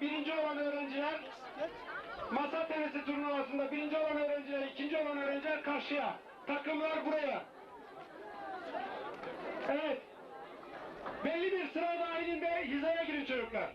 birinci olan öğrenciler masa tenisi turnuvasında birinci olan öğrenciler, ikinci olan öğrenciler karşıya. Takımlar buraya. Evet. Belli bir sıra dahilinde hizaya girin çocuklar.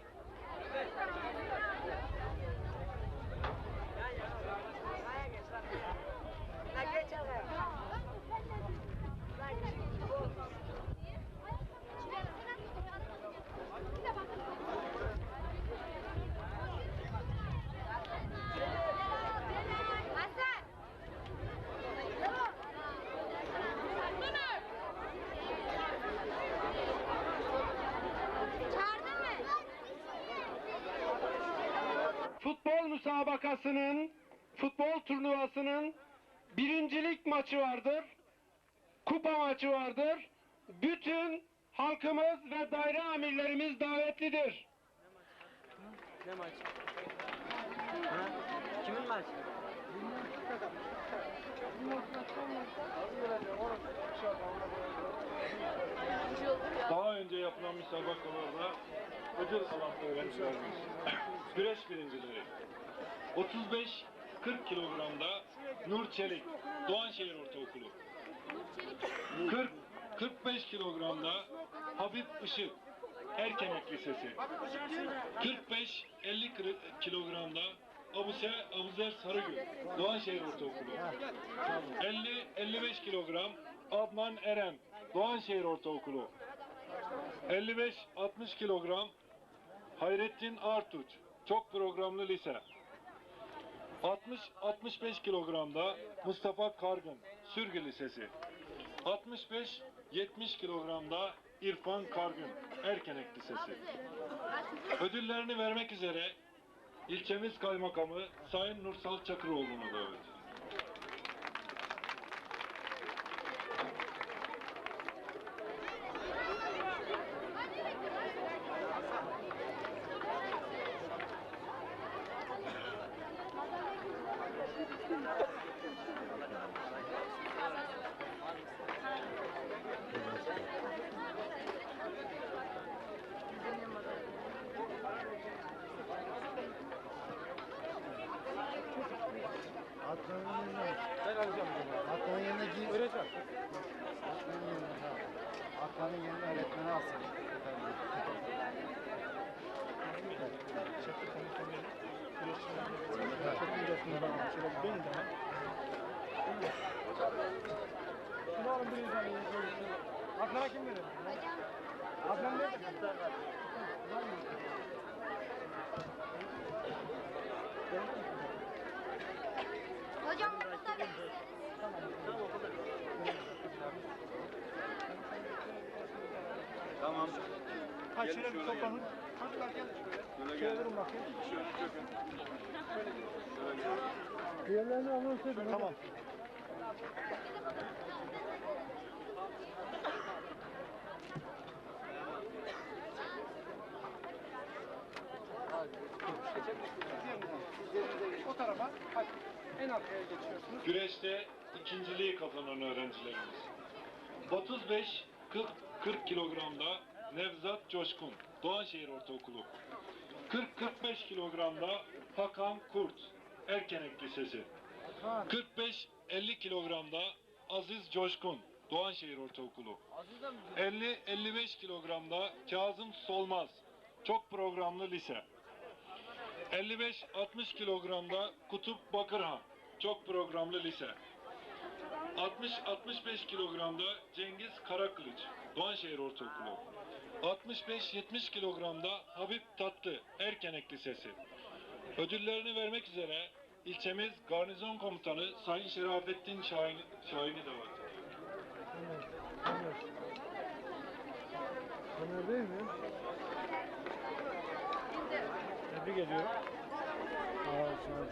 Müsabakasının, futbol turnuvasının birincilik maçı vardır. Kupa maçı vardır. Bütün halkımız ve daire amirlerimiz davetlidir. Ne maç? Ha? Kimin maçı? Daha önce yapılan müsabakalarda ödül alan öğrencilerimiz. Güreş birincileri. 35-40 kilogramda Nur Çelik, Doğanşehir Ortaokulu. 40 45 kilogramda Habib Işık, Erkenek Lisesi. 45-50 kilogramda Abuse Abuzer Sarıgül, Doğanşehir Ortaokulu. 50-55 kilogram Adnan Eren, Doğanşehir Ortaokulu. 55-60 kilogram Hayrettin Artuç, çok programlı lise. 60-65 kilogramda Mustafa Kargın, Sürgü Lisesi. 65-70 kilogramda İrfan Kargın, Erkenek Lisesi. Ödüllerini vermek üzere ilçemiz kaymakamı Sayın Nursal Çakıroğlu'nu davet ediyorum. Atlanın yerine. Ben alacağım. Atlanın yerine giy. Vereceğim. Atlanın yerine. Atlanın yerine öğretmeni alsın. Adnan'a kim verir? Adnan ne? Hocam Ha şöyle bir toplanın. Çocuklar gel. Şöyle Şöyle durun bakayım. Diğerlerini edin. Tamam. O tarafa. Hadi. En arkaya geçiyorsunuz. Güreşte ikinciliği kazanan öğrencilerimiz. 35 40 40 kilogramda Nevzat Coşkun, Doğanşehir Ortaokulu. 40-45 kilogramda Hakan Kurt, Erkenek Lisesi. 45-50 kilogramda Aziz Coşkun, Doğanşehir Ortaokulu. 50-55 kilogramda Kazım Solmaz, çok programlı lise. 55-60 kilogramda Kutup Bakırhan, çok programlı lise. 60-65 kilogramda Cengiz Karakılıç, Doğanşehir Ortaokulu. 65-70 kilogramda Habib Tatlı, Erkenek Lisesi. Ödüllerini vermek üzere ilçemiz Garnizon Komutanı Sayın Şerafettin Şahin, Şahin'i davet ediyor. Ömer değil mi? Tebrik ediyorum. Sağ olun.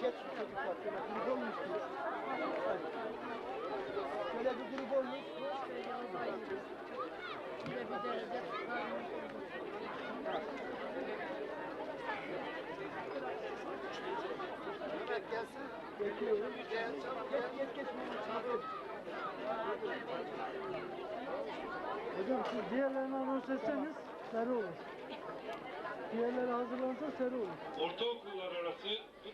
Şöyle grup olmuş diyor. Şöyle bir grup olmuş. Gelsin. Bekliyorum. Geç geç geç. Hocam siz diğerlerini anons etseniz sarı olur. Diğerleri hazırlansa sarı olur. Ortaokullar arası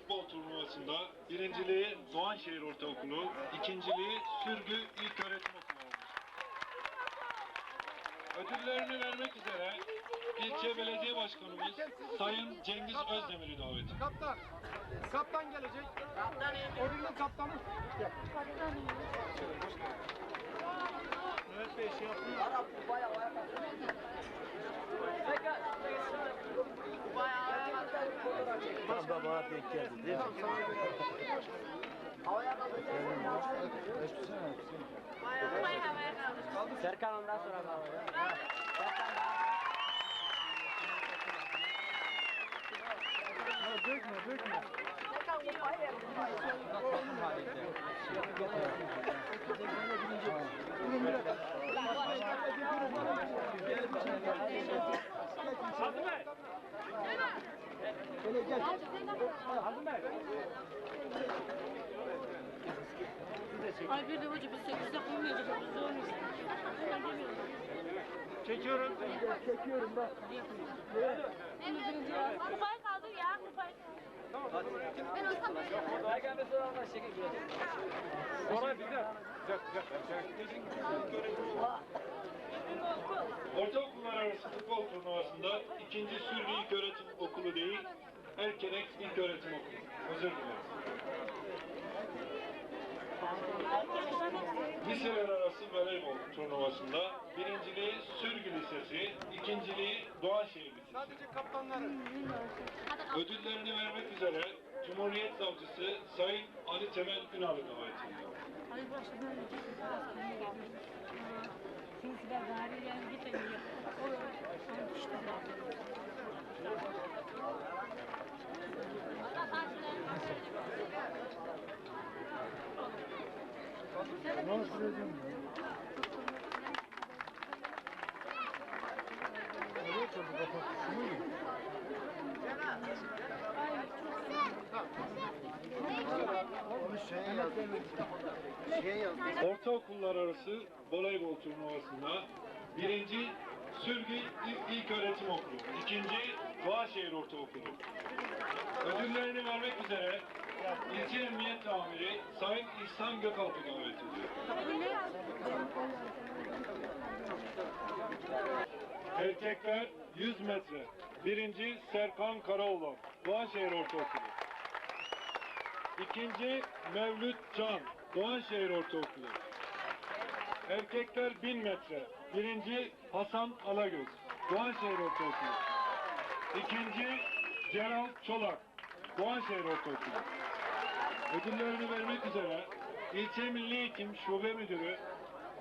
futbol turnuvasında birinciliği Doğanşehir Ortaokulu, ikinciliği Sürgü İlköğretim Okulu olmuş. Ödüllerini vermek üzere ilçe belediye başkanımız Sayın Cengiz Özdemir'i davet ediyoruz. Kaptan. Kaptan gelecek. Ödülün kaptanı. Tam da bana denk geldi değil mi? Serkan ondan sonra bağlı. Ha, dökme dökme. Ay bir de hoca biz sekizde koymayacak. Biz zor Çekiyorum. Çekiyorum bak. Kupayı kaldır ya kupayı kaldır. Ben olsam böyle yaparım. Ortaokullar arası futbol turnuvasında ikinci değil, Erkenek İlköğretim Okulu. Özür dilerim. Liseler arası voleybol turnuvasında birinciliği Sürgü Lisesi, ikinciliği Doğanşehir Lisesi. Sadece kaptanları. Ödüllerini vermek üzere Cumhuriyet Savcısı Sayın Ali Temel Ünal'ı davet ediyor. Ay başta Ortaokullar arası voleybol turnuvasında birinci Sürgü İl- İlköğretim Okulu, ikinci Doğaşehir Ortaokulu. Ödüllerini vermek üzere İlçe Emniyet Amiri Sayın İhsan Gökalp'ı davet ediyor. Erkekler 100 metre. Birinci Serkan Karaoğlan, Doğanşehir Ortaokulu. İkinci Mevlüt Can, Doğanşehir Ortaokulu. Erkekler 1000 metre. Birinci Hasan Alagöz, Doğanşehir Ortaokulu. İkinci Celal Çolak, Doğanşehir Ortaokulu. Ödüllerini vermek üzere İlçe Milli Eğitim Şube Müdürü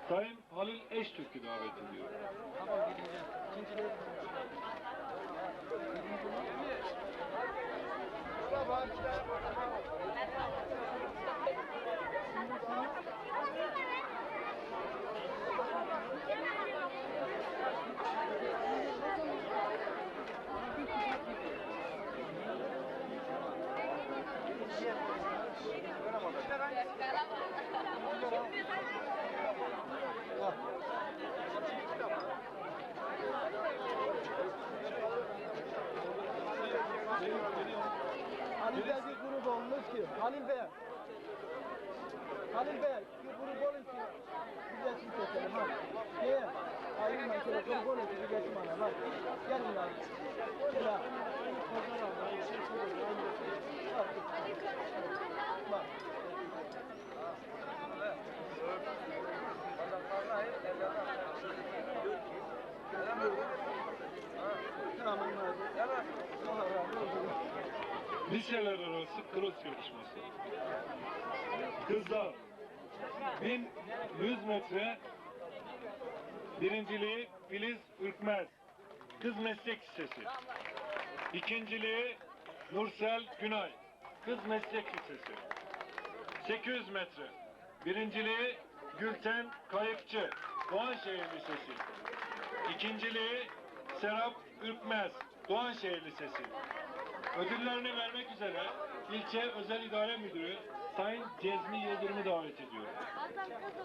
Sayın Halil Eştürk'ü davet ediyor. Halil Bey bir grup olmuş ki. Halil Bey. Halil Bey bir grup olun ki. Resim çekelim ha. Niye? Ayrılmayın şöyle grup olun ki resim alalım ha. Gelin lan. Şöyle. Bak. Bak. Tamam hadi. Allah razı olsun. Liseler arası cross yarışması. Kızlar 1100 metre birinciliği Filiz Ürkmez. Kız Meslek Lisesi. İkinciliği Nursel Günay, Kız Meslek Lisesi. 800 metre. Birinciliği Gülten Kayıkçı, Doğanşehir Lisesi. İkinciliği Serap Ürkmez, Doğanşehir Lisesi. Ödüllerini vermek üzere ilçe özel idare müdürü Sayın Cezmi Yıldırım'ı davet ediyorum. Hasan kız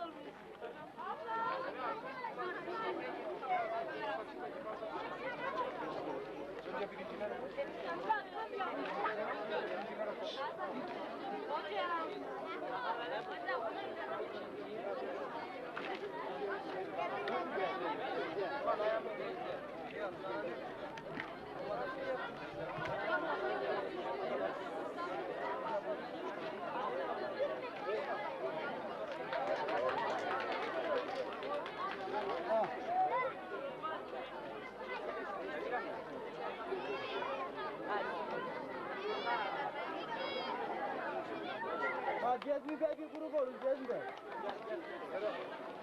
Bey bir grup olun Cezmi Bey.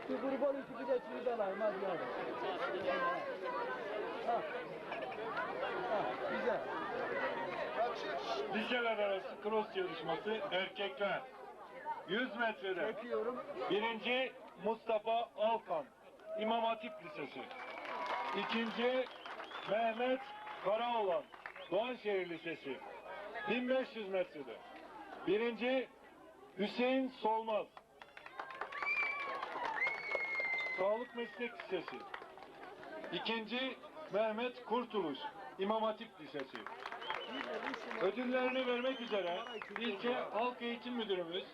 Bir grup olun ki bir de de alayım hadi yani. Ha. Ha güzel. Liseler arası cross yarışması erkekler. 100 metrede. Çekiyorum. Birinci Mustafa Alkan, İmam Hatip Lisesi. İkinci Mehmet Karaoğlan, Doğanşehir Lisesi. 1500 metrede. Birinci Hüseyin Solmaz. Sağlık Meslek Lisesi. İkinci Mehmet Kurtuluş, İmam Hatip Lisesi. Ödüllerini vermek üzere ilçe Halk Eğitim Müdürümüz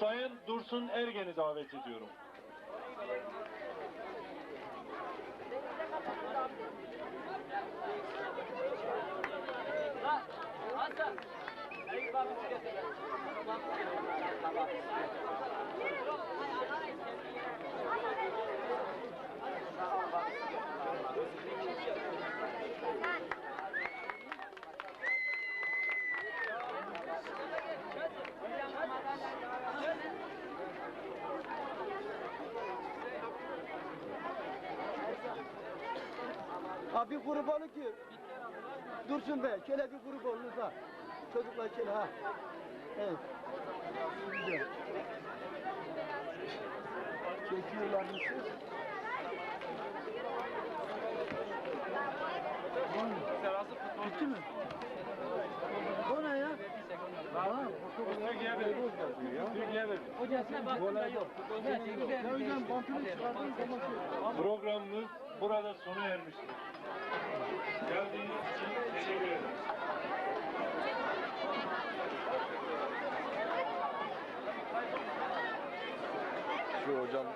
Sayın Dursun Ergen'i davet ediyorum. Ha bir grup olun ki. Dursun Bey, şöyle bir grup olun ha. Çocuklar şöyle ha. Evet. Güzel. Çekiyorlar mısınız? Bitti mi? O ne ya? Programımız burada sona ermiştir. Geldiğiniz için teşekkür ederim. Şu hocam.